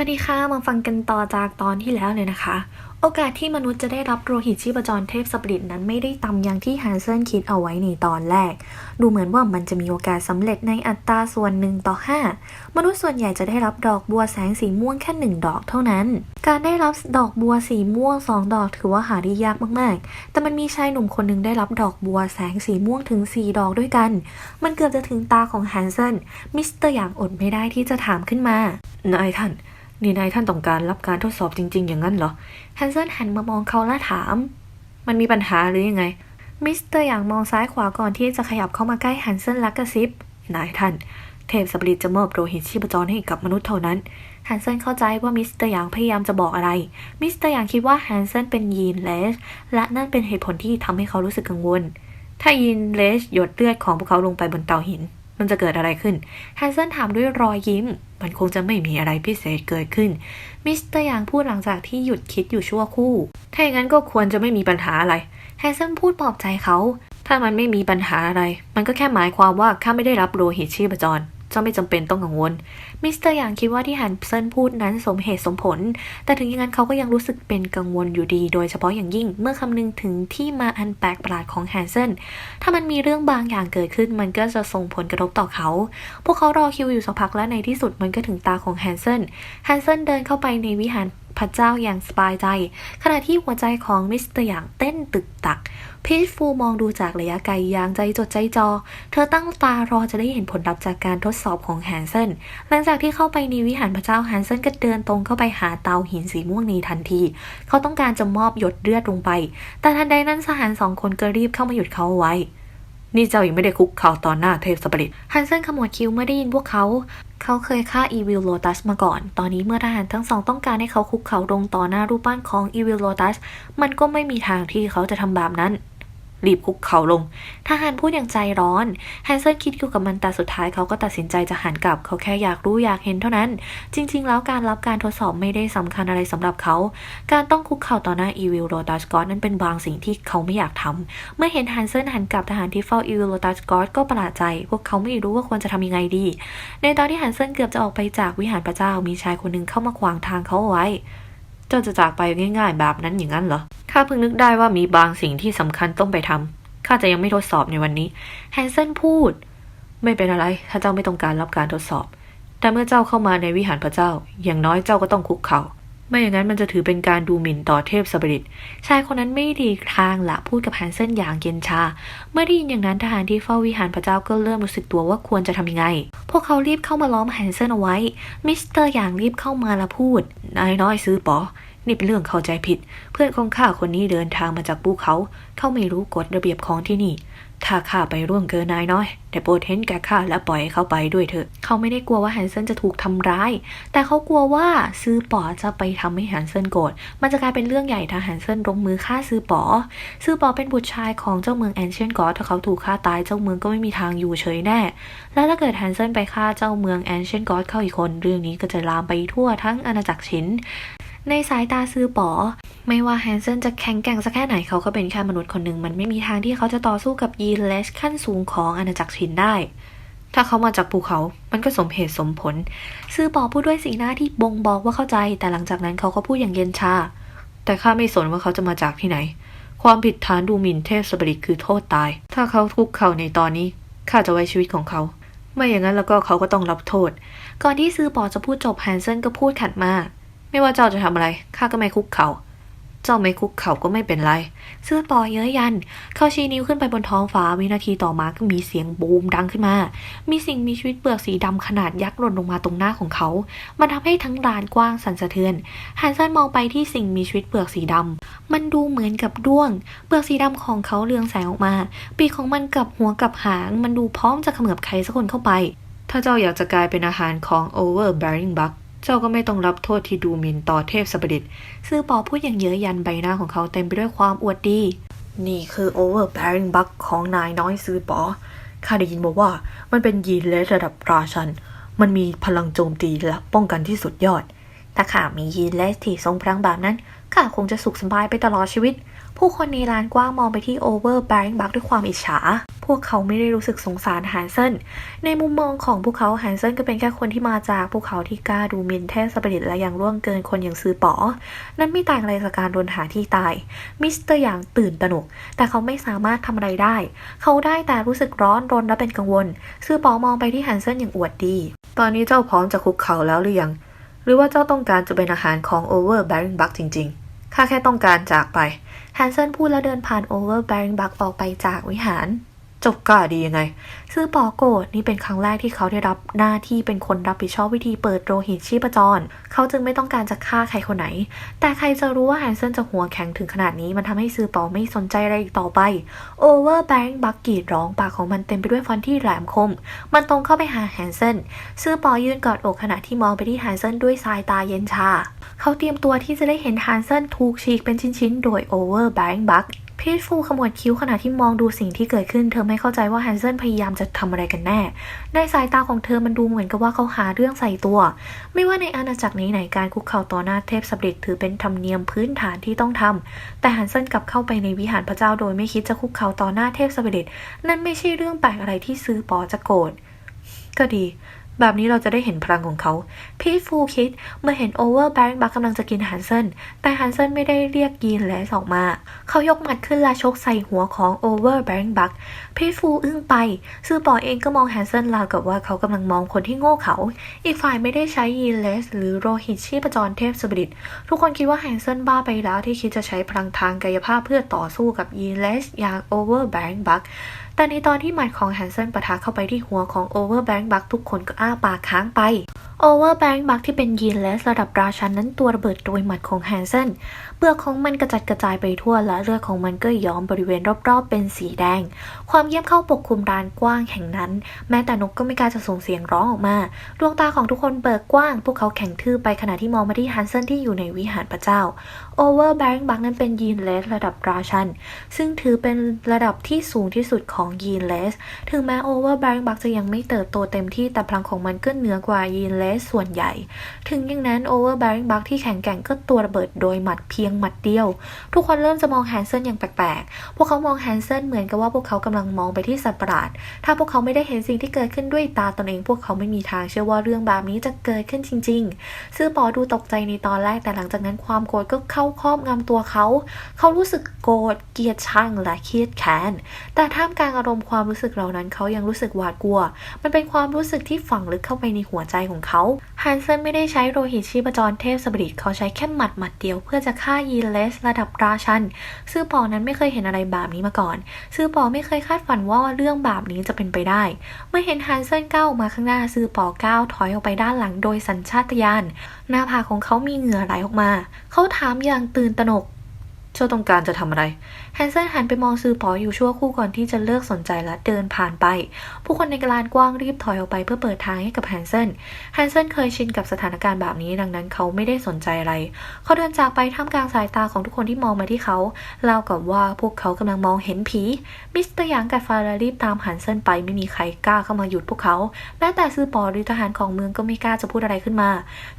วัสดีค่ะ มาฟังกันต่อจากตอนที่แล้วเลยนะคะ โอกาสที่มนุษย์จะได้รับโลหิตชีพจรเทพสปริตนั้นไม่ได้ต่ำอย่างที่ฮันเซนคิดเอาไว้ในตอนแรก ดูเหมือนว่ามันจะมีโอกาสสำเร็จในอัตราส่วน1ต่อ 5 มนุษย์ส่วนใหญ่จะได้รับดอกบัวแสงสีม่วงแค่ 1 ดอกเท่านั้น การได้รับดอกบัวสีม่วง 2 ดอกถือว่าหาได้ยากมากๆ แต่มันมีชายหนุ่มคนหนึงได้รับดอกบัวแสงสีม่วงถึง 4 ดอกด้วยกัน มันเกือบจะถึงตาของฮันเซนมิสเตอร์อย่างอดไม่ได้ที่จะถามขึ้นมานายท่าน นี่นายท่านต้องการรับการทดสอบจริง ๆ อย่างนั้นเหรอฮันเซนหันมามองเขาและถาม มันมีปัญหาหรือยังไง มิสเตอร์อย่างมองซ้ายขวาก่อนที่จะขยับเข้ามาใกล้ฮันเซนและกระซิบ นายท่าน เทพสปริตจะมอบโลหิตชีพจรให้กับมนุษย์เท่านั้นฮันเซนเข้าใจว่ามิสเตอร์อย่างพยายามจะบอกอะไร มิสเตอร์อย่างคิดว่าฮันเซนเป็นยีนเลส และนั่นเป็นเหตุผลที่ทำให้เขารู้สึกกังวล ถ้ายินเลสหยดเลือดของพวกเขาลงไปบนเตาหิน มันจะเกิดอะไรขึ้นฮันเซนถามด้วยรอยยิ้ม มันคงจะไม่มีอะไรพิเศษเกิดขึ้น มิสเตอร์ยางพูดหลังจากที่หยุดคิดอยู่ชั่วครู่ ถ้าอย่างนั้นก็ควรจะไม่มีปัญหาอะไรฮันเซนพูดปลอบใจเขา ถ้ามันไม่มีปัญหาอะไร มันก็แค่หมายความว่าข้าไม่ได้รับโลหิตชีพจร เจ้าไม่จำเป็นต้องกังวล มิสเตอร์หยางคิดว่าที่ฮันเซนพูดนั้นสมเหตุสมผล แต่ถึงอย่างนั้นเขาก็ยังรู้สึกเป็นกังวลอยู่ดี โดยเฉพาะอย่างยิ่งเมื่อคำนึงถึงที่มาอันแปลกประหลาดของฮันเซนถ้ามันมีเรื่องบางอย่างเกิดขึ้นมันก็จะส่งผลกระทบต่อเขา พวกเขารอคิวอยู่สักพักและในที่สุดมันก็ถึงตาของฮันเซนฮันเซนเดินเข้าไปในวิหาร พระเจ้าอย่างสบายใจ ขณะที่หัวใจของมิสเตอร์อย่างเต้นตึกตัก พีชฟูมองดูจากระยะไกลอย่างใจจดใจจอ เธอตั้งตารอจะได้เห็นผลลัพธ์จากการทดสอบของแฮนเซนหลังจากที่เข้าไปในวิหารพระเจ้าแฮนเซนก็เดินตรงเข้าไปหาเตาหินสีม่วงในทันที เขาต้องการจะมอบหยดเลือดลงไป แต่ทันใดนั้นสหารสองคนก็รีบเข้ามาหยุดเขาเอาไว้ นี่เจ้ายังไม่ได้คุกเข่าต่อหน้าเทพสปริตฮันเซนขมวดคิ้วเมื่อได้ยินพวกเขา เขาเคยฆ่าอีวิลโลตัสมาก่อน ตอนนี้เมื่อทหารทั้งสองต้องการให้เขาคุกเข่าลงต่อหน้ารูปปั้นของอีวิลโลตัส มันก็ไม่มีทางที่เขาจะทำแบบนั้น รีบคุกเข่าลง ทหารพูดอย่างใจร้อนแฮนเซนคิดอยู่กับมันแต่สุดท้ายเขาก็ตัดสินใจจะหันกลับ เขาแค่อยากรู้อยากเห็นเท่านั้น จริง ๆ แล้วการรับการทดสอบไม่ได้สำคัญอะไรสำหรับเขา การต้องคุกเข่าต่อหน้าอีวิลโรตัสกอตนั้นเป็นบางสิ่งที่เขาไม่อยากทำเมื่อเห็นแฮนเซนหันกลับทหารที่เฝ้าอีวิลโรตัสกอตก็ประหลาดใจ พวกเขาไม่รู้ว่าควรจะทำยังไงดี ในตอนที่แฮนเซนเกือบจะออกไปจากวิหารพระเจ้ามีชายคนหนึ่งเข้ามาขวางทางเขาเอาไว้เจ้าจะจากไปง่ายๆแบบนั้นอย่างนั้นเหรอ ข้าเพิ่งนึกได้ว่ามีบางสิ่งที่สำคัญต้องไปทำข้าจะยังไม่ทดสอบในวันนี้แฮนเซนพูด ไม่เป็นอะไร ถ้าเจ้าไม่ต้องการรับการทดสอบ แต่เมื่อเจ้าเข้ามาในวิหารพระเจ้า อย่างน้อยเจ้าก็ต้องคุกเขา่าไม่อย่างนั้นมันจะถือเป็นการดูหมิ่นต่อเทพสปริตชายคนนั้นไม่ดีทางละพูดกับแฮนเซนอย่างเย็นชา เมื่อได้ยินอย่างนั้นทหารที่เฝ้าวิหารพระเจ้าก็เริ่มรู้สึกตัวว่าควรจะทำยังไง พวกเขารีบเข้ามาล้อมแฮนเซนเอาไว้ มิสเตอร์อย่างรีบเข้ามาและพูด นายน้อยซื้อปอ นี่เป็นเรื่องเข้าใจผิด เพื่อนของข้าคนนี้เดินทางมาจากภูเขา เขาไม่รู้กฎระเบียบของที่นี่ ถ้าข้าไปร่วงเกินนายน้อย แต่โปรดเห็นแก่ข้าและปล่อยให้เขาไปด้วยเถอะ เขาไม่ได้กลัวว่าแฮนเซนจะถูกทำร้าย แต่เขากลัวว่าซื้อป๋อจะไปทำให้แฮนเซนโกรธ มันจะกลายเป็นเรื่องใหญ่ถ้าแฮนเซนลงมือฆ่าซื้อป๋อซื้อป๋อเป็นบุตรชายของเจ้าเมืองแอนเชียนกอถ้าเขาถูกฆ่าตายเจ้าเมืองก็ไม่มีทางอยู่เฉยแน่ และถ้าเกิดแฮนเซนไปฆ่าเจ้าเมืองแอนเชียนกอเข้าอีกคน เรื่องนี้ก็จะลามไปทั่วทั้งอาณาจักรชิน ในสายตาซื้อป๋อ ไม่ว่าแฮนเซนจะแข็งแกร่งสักแค่ไหนเขาก็เป็นแค่มนุษย์คนหนึ่ง มันไม่มีทางที่เขาจะต่อสู้กับยีนเลสขั้นสูงของอาณาจักรชินได้ ถ้าเขามาจากภูเขา มันก็สมเหตุสมผล ซื้อป๋อพูดด้วยสีหน้าที่บ่งบอกว่าเข้าใจ แต่หลังจากนั้นเขาก็พูดอย่างเย็นชา แต่ข้าไม่สนว่าเขาจะมาจากที่ไหน ความผิดฐานดูหมิ่นเทพสปริตคือโทษตาย ถ้าเขาคุกเข่าในตอนนี้ ข้าจะไว้ชีวิตของเขาไม่อย่างนั้นแล้วก็เขาก็ต้องรับโทษ ก่อนที่ซื้อป๋อจะพูดจบแฮนเซนก็พูดขัดมา ไม่ว่าเจ้าจะทำอะไรข้าก็ไม่คุกเขา่าเจ้าไม่คุกเข่าก็ไม่เป็นไร เสื้อปอเย้ยยัน เขาชี้นิ้วขึ้นไปบนท้องฟ้าวินาทีต่อมาก็มีเสียงบูมดังขึ้นมา มีสิ่งมีชีวิตเปลือกสีดำขนาดยักษ์หล่นลงมาตรงหน้าของเขา มันทำให้ทั้งลานกว้างสั่นสะเทือนฮันเซนมองไปที่สิ่งมีชีวิตเปลือกสีดำมันดูเหมือนกับด้วง เปลือกสีดำของเขาเรืองแสงออกมา ปีกของมันกับหัวกับหาง มันดูพร้อมจะเขมือบใครสักคนเข้าไป ถ้าเจ้าอยากจะกลายเป็นอาหารของ overbearing bug เจ้าก็ไม่ต้องรับโทษที่ดูหมิ่นต่อเทพสปริตซื่อปอพูดอย่างเย้ยยันใบหน้าของเขาเต็มไปด้วยความอวดดี นี่คือ overbearing bug ของนายน้อยซื้อปอข้าได้ยินมาว่ามันเป็นยีนเลสระดับราชัน มันมีพลังโจมตีและป้องกันที่สุดยอด ถ้าข้ามียีนเลสที่ทรงพลังแบบนั้นข้าคงจะสุขสบายไปตลอดชีวิต ผู้คนในลานกว้างมองไปที่ overbearing bug ด้วยความอิจฉา พวกเขาไม่ได้รู้สึกสงสารแฮนเซนในมุมมองของพวกเขาแฮนเซนก็เป็นแค่คนที่มาจากภูเขาที่กล้าดูหมินเทพสปิริตและยังร่วงเกินคนอย่างซือป๋อ นั่นไม่ต่างอะไรจากการโดนหาที่ตาย มิสเตอร์หยางตื่นตระหนก แต่เขาไม่สามารถทำอะไรได้ เขาได้แต่รู้สึกร้อนรนและเป็นกังวลซือป๋อมองไปที่แฮนเซนอย่างอวดดี ตอนนี้เจ้าพร้อมจะคุกเข่าแล้วหรือยัง หรือว่าเจ้าต้องการจะเป็นอาหารของ Over Bearing Buck จริง ๆ ข้าแค่ต้องการจากไปแฮนเซนพูดแล้วเดินผ่านโอเวอร์แบริงบักออกไปจากวิหาร จ้ากล้าดียังไง ซื่อปอโกรธนี่เป็นครั้งแรกที่เขาได้รับหน้าที่เป็นคนรับผิดชอบวิธีเปิดโลหิตชีพจร เขาจึงไม่ต้องการจะฆ่าใครคนไหน แต่ใครจะรู้ว่าแฮนเซนจะหัวแข็งถึงขนาดนี้ มันทำให้ซื่อปอไม่สนใจอะไรอีกต่อไป โอเวอร์แบงค์บักกรีดร้องปากของมันเต็มไปด้วยฟันที่แหลมคม มันตรงเข้าไปหาแฮนเซน ซื่อปอยืนกอดอกขณะที่มองไปที่แฮนเซนด้วยสายตาเย็นชา เขาเตรียมตัวที่จะได้เห็นแฮนเซนถูกฉีกเป็นชิ้นๆ โดยโอเวอร์แบงบัก พีทฟูขมวดคิ้วขณะที่มองดูสิ่งที่เกิดขึ้น เธอไม่เข้าใจว่าแฮนเซนพยายามจะทำอะไรกันแน่ ในสายตาของเธอมันดูเหมือนกับว่าเขาหาเรื่องใส่ตัว ไม่ว่าในอาณาจักรไหนๆการคุกเข่าต่อหน้าเทพสปริตถือเป็นธรรมเนียมพื้นฐานที่ต้องทำแต่แฮนเซนกลับเข้าไปในวิหารพระเจ้าโดยไม่คิดจะคุกเข่าต่อหน้าเทพสปริตนั่นไม่ใช่เรื่องแปลกอะไรที่ซื้อปอจะโกรธก็ดี แบบนี้เราจะได้เห็นพลังของเขา พีทฟูคิดเมื่อเห็นโอเวอร์แบงค์บักกำลังจะกินฮันเซนแต่ฮันเซนไม่ได้เรียกยีนและออกมา เขายกหมัดขึ้นและชกใส่หัวของโอเวอร์แบงค์บักพีทฟูอึ้งไป ซื่อปอเองก็มองฮันเซนราวกับว่าเขากำลังมองคนที่โง่เขา อีกฝ่ายไม่ได้ใช้ยีนเลส หรือโรหิตชีพจรเทพสปริตทุกคนคิดว่าฮันเซนบ้าไปแล้วที่คิดจะใช้พลังทางกายภาพเพื่อต่อสู้กับยีนเลสอย่างโอเวอร์แบงค์บัก แต่ในตอนที่หมัดของแฮนเซนปะทะเข้าไปที่หัวของโอเวอร์แบงค์บักทุกคนก็อ้าปากค้างไป โอเวอร์แบงค์บักที่เป็นยีนและระดับราชันนั้นตัวระเบิดโดยหมัดของแฮนเซนเปลือกของมันกระจัดกระจายไปทั่วและเลือดของมันก็ย้อมบริเวณรอบๆ เป็นสีแดง ความเยี่ยมเข้าปกคลุมลานกว้างแห่งนั้น แม้แต่นกก็ไม่กล้าจะส่งเสียงร้องออกมา ดวงตาของทุกคนเบิกกว้าง พวกเขาแข็งทื่อไปขณะที่มองมาที่ฮันเซนที่อยู่ในวิหารพระเจ้าโอเวอร์แบงค์บักนั้นเป็นยีนเลสระดับราชัน ซึ่งถือเป็นระดับที่สูงที่สุดของยีนเลส ถึงแม้โอเวอร์แบงค์บักจะยังไม่เติบโตเต็มที่แต่พลังของมันก็เหนือกว่ายีนเลสส่วนใหญ่ ถึงอย่างนั้นโอเวอร์แบงค์บักที่แข็งแกร่งก็ตัวระเบิดโดยหมัดเพียงหมัดเดียว ทุกคนเริ่มจะมองแฮนเซนอย่างแปลกๆ พวกเขามองแฮนเซนเหมือนกับว่าพวกเขากำลังมองไปที่สัตว์ประหลาด ถ้าพวกเขาไม่ได้เห็นสิ่งที่เกิดขึ้นด้วยตาตนเองพวกเขาไม่มีทางเชื่อว่าเรื่องแบบนี้จะเกิดขึ้นจริง ๆ ซื่อปอดูตกใจในตอนแรกแต่หลังจากนั้นความโกรธก็เข้าครอบงำตัวเขา เขารู้สึกโกรธเกลียดชังและเครียดแค้น แต่ท่ามกลางอารมณ์ความรู้สึกเหล่านั้นเขายังรู้สึกหวาดกลัว มันเป็นความรู้สึกที่ฝังลึกเข้าไปในหัวใจของเขาฮันเซนไม่ได้ใช้โลหิตชีพจรเทพสปริตเขาใช้แค่หมัดหมัดเดียวเพื่อจะฆ่ายีเลสระดับราชัน ซื่อปอนั้นไม่เคยเห็นอะไรแบบนี้มาก่อน ซื่อปอไม่เคยคาดฝันว่าเรื่องแบบนี้จะเป็นไปได้ เมื่อเห็นฮันเซนก้าวออกมาข้างหน้าซื่อปอก้าวถอยออกไปด้านหลังโดยสัญชาตญาณหน้าผากของเขามีเหงื่อไหลออกมา เขาถามอย่างตื่นตระหนกเจ้าต้องการจะทำอะไรแฮนเซนหันไปมองซือปออยู่ชั่วคู่ก่อนที่จะเลิกสนใจและเดินผ่านไป ผู้คนในกลานกว้างรีบถอยออกไปเพื่อเปิดทางให้กับแฮนเซนแฮนเซนเคยชินกับสถานการณ์แบบนี้ดังนั้นเขาไม่ได้สนใจอะไร เขาเดินจากไปท่ามกลางสายตาของทุกคนที่มองมาที่เขาเล่ากับว่าพวกเขากำลังมองเห็นผี มิสเตอร์หยางกับฟารารีบตามแฮนเซนไปไม่มีใครกล้าเข้ามาหยุดพวกเขาแม้แต่ซือปอหรือทหารของเมืองก็ไม่กล้าจะพูดอะไรขึ้นมา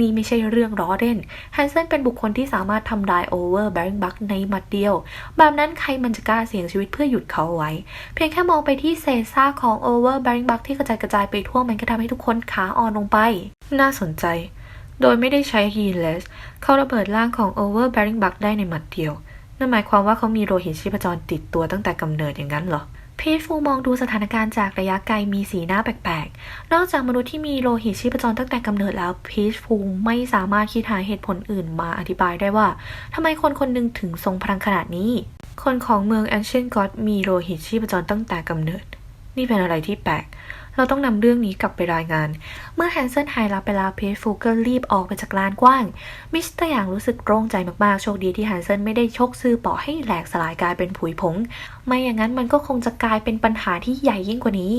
นี่ไม่ใช่เรื่องล้อเล่นแฮนเซนเป็นบุคคลที่สามารถทำลายโอเวอร์แบงบักในหมัดเดียว แบบนั้นครมันจะกล้าเสี่ยงชีวิตเพื่อหยุดเขาไว้ เพียงแค่มองไปที่เศษซากของโอเวอร์แบงบักที่กระจายกระจายไปทั่วมันก็ทำให้ทุกคนขาอ่อนลงไป น่าสนใจ โดยไม่ได้ใช้ฮีเลสเขาระเบิดร่างของ Over Bearing Buck ได้ในหมัดเดียว นั่นหมายความว่าเขามีโลหิตชีพจรติดตัวตั้งแต่กำเนิดอย่างนั้นเหรอพีทฟูมองดูสถานการณ์จากระยะไกลมีสีหน้าแปลกๆ นอกจากมนุษย์ที่มีโลหิตชีพจรตั้งแต่กำเนิดแล้วพีทฟูไม่สามารถคิดหาเหตุผลอื่นมาอธิบายได้ว่าทำไมคนคนหนึ่งถึงทรงพลังขนาดนี้ คนของเมืองแอนเชนก็อตมีโลหิตชีพจรตั้งแต่กำเนิด นี่เป็นอะไรที่แปลก เราต้องนำเรื่องนี้กลับไปรายงาน เมื่อแฮนเซนไฮรับไปลาเพจฟูก็รีบออกไปจากลานกว้าง มิสเตอร์อย่างรู้สึกโล่งใจมากๆ โชคดีที่แฮนเซนไม่ได้ชกซื้อปอให้แหลกสลายกลายเป็นผุยผง ไม่อย่างนั้นมันก็คงจะกลายเป็นปัญหาที่ใหญ่ยิ่งกว่านี้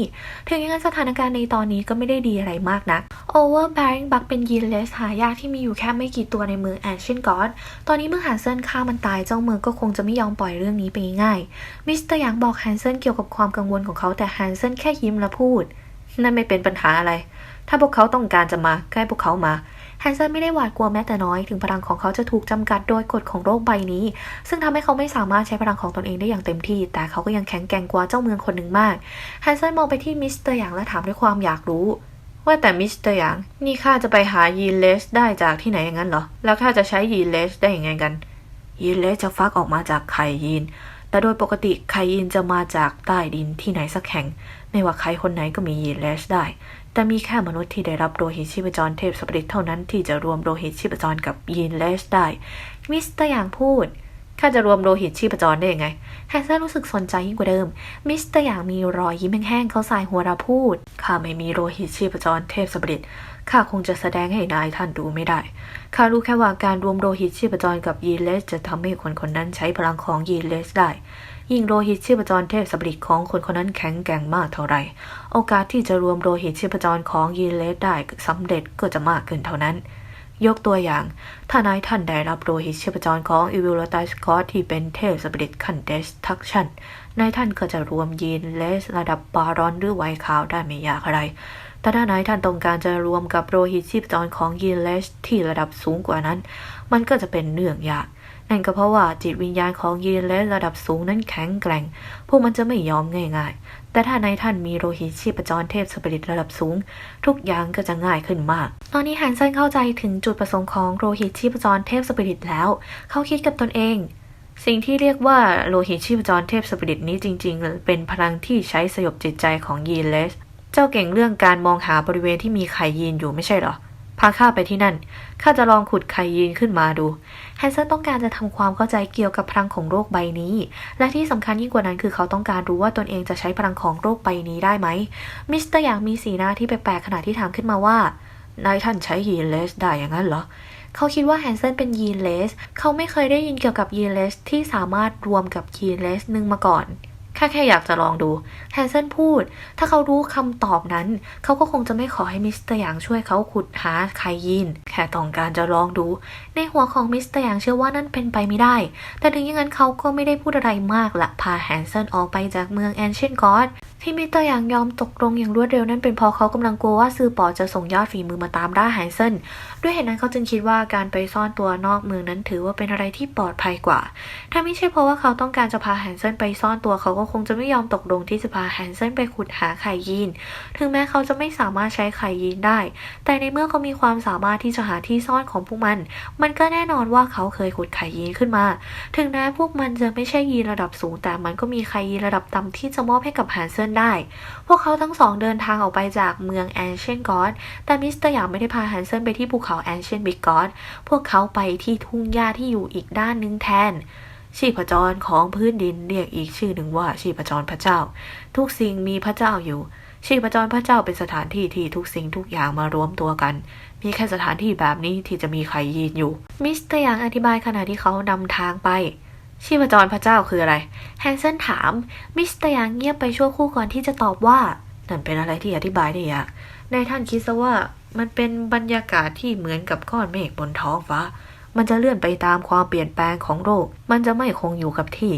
ถึงอย่างนั้นสถานการณ์ในตอนนี้ก็ไม่ได้ดีอะไรมากนัก Overbearing Buck เป็นยีนเลสหายากที่มีอยู่แค่ไม่กี่ตัวในเมือง Ancient God ตอนนี้เมื่อแฮนเซนฆ่ามันตายเจ้าเมืองก็คงจะไม่ยอมปล่อยเรื่องนี้ไปง่ายๆมิสเตอร์หยางบอกแฮนเซนเกี่ยวกับความกังวลของเขาแต่แฮนเซนแค่ยิ้มและพูด นั่นไม่เป็นปัญหาอะไร ถ้าพวกเขาต้องการจะมาก็ให้พวกเขามา นเซนไม่ได้หวาดกลัวแม้แต่น้อย ถึงพลังของเขาจะถูกจำกัดโดยกฎของโลกใบนี้ ซึ่งทำให้เขาไม่สามารถใช้พลังของตนเองได้อย่างเต็มที่ แต่เขาก็ยังแข็งแกร่งกว่าเจ้าเมืองคนหนึ่งมากแฮนเซนมองไปที่มิสเตอร์หยางและถามด้วยความอยากรู้ ว่าแต่มิสเตอร์หยางนี่ข้าจะไปหายีเลสได้จากที่ไหนอย่างนั้นเหรอ แล้วข้าจะใช้ยีเลสได้ยังไงกัน ยีเลสจะฟักออกมาจากไข่ยีนแต่โดยปกติไข่ยีนจะมาจากใต้ดินที่ไหนสักแห่ง ไม่ว่าใครคนไหนก็มียีนเลสได้ แต่มีแค่มนุษย์ที่ได้รับโลหิตชีพจรเทพสปริตเท่านั้นที่จะรวมโลหิตชีพจรกับยีนเลสได้ มิสเตอร์หยางพูด ข้าจะรวมโลหิตชีพจรได้ยังไง แฮนเซนรู้สึกสนใจยิ่งกว่าเดิม มิสเตอร์หยางมีรอยยิ้มแห้งๆเขาสายหัวเราพูด ข้าไม่มีโลหิตชีพจรเทพสปริต ข้าคงจะแสดงให้นายท่านดูไม่ได้ ข้ารู้แค่ว่าการรวมโลหิตชีพจรกับยีนเลสจะทำให้คนคนนั้นใช้พลังของยีนเลสได้ ยิ่งโลหิตชีพจรเทพสปริตของคนคนนั้นแข็งแกร่งมากเท่าไหร่ โอกาสที่จะรวมโลหิตชีพจรของยีเลสได้สำเร็จก็จะมากขึ้นเท่านั้น ยกตัวอย่าง ถ้านายท่านได้รับโลหิตชีพจรของอิวิลตัสคอที่เป็นเทพสปริตขั้นเดสทักชันนายท่านก็จะรวมยีนเลสระดับบารอนหรือไวท์ขาวได้ไม่ยากอะไรแต่ถ้านายท่านต้องการจะรวมกับโลหิตชีพจรของยีนเลสที่ระดับสูงกว่านั้น มันก็จะเป็นเรื่องยาก นั่นก็เพราะว่าจิตวิญญาณของยีนเลสระดับสูงนั้นแข็งแกร่ง พวกมันจะไม่ยอมง่ายๆ แต่ถ้าในท่านมีโลหิตชีพจรเทพสปริตระดับสูง ทุกอย่างก็จะง่ายขึ้นมาก ตอนนี้ฮันเซนเข้าใจถึงจุดประสงค์ของโลหิตชีพจรเทพสปิริตแล้ว เขาคิดกับตนเอง สิ่งที่เรียกว่าโลหิตชีพจรเทพสปิริตนี้จริง ๆ เป็นพลังที่ใช้สยบจิตใจของยีนเลส เจ้าเก่งเรื่องการมองหาบริเวณที่มีไข่ยีนอยู่ไม่ใช่เหรอาข้าไปที่นั่น ข้าจะลองขุดไข่ยีนขึ้นมาดู แฮนเซนต้องการจะทำความเข้าใจเกี่ยวกับพลังของโลกใบนี้ และที่สำคัญยิ่งกว่านั้นคือเขาต้องการรู้ว่าตนเองจะใช้พลังของโลกใบนี้ได้ไหม มิสเตอร์หยางมีสีหน้าที่แปลกๆขณะที่ถามขึ้นมาว่านายท่านใช้ยีนเลสได้อย่างนั้นเหรอ เขาคิดว่าแฮนเซนเป็นยีนเลส เขาไม่เคยได้ยินเกี่ยวกับยีนเลสที่สามารถรวมกับยีนเลสหนึ่งมาก่อน แค่แค่อยากจะลองดูแฮนเซนพูด ถ้าเขารู้คำตอบนั้น เขาก็คงจะไม่ขอให้มิสเตอร์หยางช่วยเขาขุดหาไคยิน แค่ต้องการจะลองดู ในหัวของมิสเตอร์หยางเชื่อว่านั่นเป็นไปไม่ได้ แต่ถึงอย่างนั้นเขาก็ไม่ได้พูดอะไรมากละพาแฮนเซนออกไปจากเมืองแอนเชนกอด ที่มิเตอร์ยางยอมตกลงอย่างรวดเร็วนั่นเป็นเพราะเขากำลังกลัวว่าซือปอจะส่งยอดฝีมือมาตามล่าแฮนเซนด้วยเหตุนั้นเขาจึงคิดว่าการไปซ่อนตัวนอกเมืองนั้นถือว่าเป็นอะไรที่ปลอดภัยกว่า ถ้าไม่ใช่เพราะว่าเขาต้องการจะพาแฮนเซนไปซ่อนตัวเขาก็คงจะไม่ยอมตกลงที่จะพาแฮนเซนไปขุดหาไข่ยีน ถึงแม้เขาจะไม่สามารถใช้ไข่ยีนได้ แต่ในเมื่อเขามีความสามารถที่จะหาที่ซ่อนของพวกมัน มันก็แน่นอนว่าเขาเคยขุดไข่ยีนขึ้นมา ถึงแม้พวกมันจะไม่ใช่ยีนระดับสูง แต่มันก็มีไข่ยีนระดับต่ำที่จะมอบให้กับแฮนเซนได้ พวกเขาทั้งสองเดินทางออกไปจากเมืองแอนเชนกอดแต่มิสเตอร์หยางไม่ได้พาแฮนเซนไปที่ภูเขาแอนเชนบิกกอดพวกเขาไปที่ทุ่งหญ้าที่อยู่อีกด้านหนึงแทน ชีพจรของพื้นดินเรียกอีกชื่อหนึ่งว่าชีพจรพระเจ้า ทุกสิ่งมีพระเจ้าอยู่ ชีพจรพระเจ้าเป็นสถานที่ที่ทุกสิ่งทุกอย่างมารวมตัวกันมีแค่สถานที่แบบนี้ที่จะมีใครยีนอยู่ มิสเตอร์หยางอธิบายขณะที่เขานำทางไป ชีพจรพระเจ้าคืออะไรแฮนเซนถาม มิสเตอร์ยางเงียบไปชั่วคู่ก่อนที่จะตอบว่า นั่นเป็นอะไรที่อธิบายได้ยากนายท่านคิดซะว่ามันเป็นบรรยากาศที่เหมือนกับก้อนเมฆบนท้องฟ้า มันจะเลื่อนไปตามความเปลี่ยนแปลงของโลก มันจะไม่คงอยู่กับที่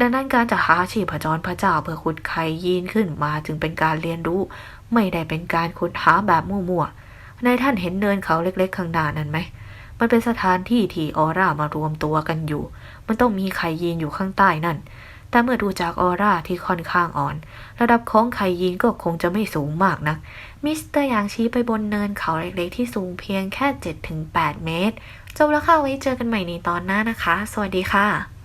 ดังนั้นการจะหาชีพจรพระเจ้าเพื่อขุดไขยีนขึ้นมาจึงเป็นการเรียนรู้ ไม่ได้เป็นการขุดหาแบบมั่วๆนายท่านเห็นเนินเขาเล็กๆข้างหน้านั้นไหม มันเป็นสถานที่ที่ออร่ามารวมตัวกันอยู่ มันต้องมีไข่ยีนอยู่ข้างใต้นั่น แต่เมื่อดูจากออร่าที่ค่อนข้างอ่อน ระดับของไข่ยีนก็คงจะไม่สูงมากนัก มิสเตอร์หยางชี้ไปบนเนินเขาเล็กๆ ที่สูงเพียงแค่ 7-8 เมตร จบแล้วค่ะไว้เจอกันใหม่ในตอนหน้านะคะ สวัสดีค่ะ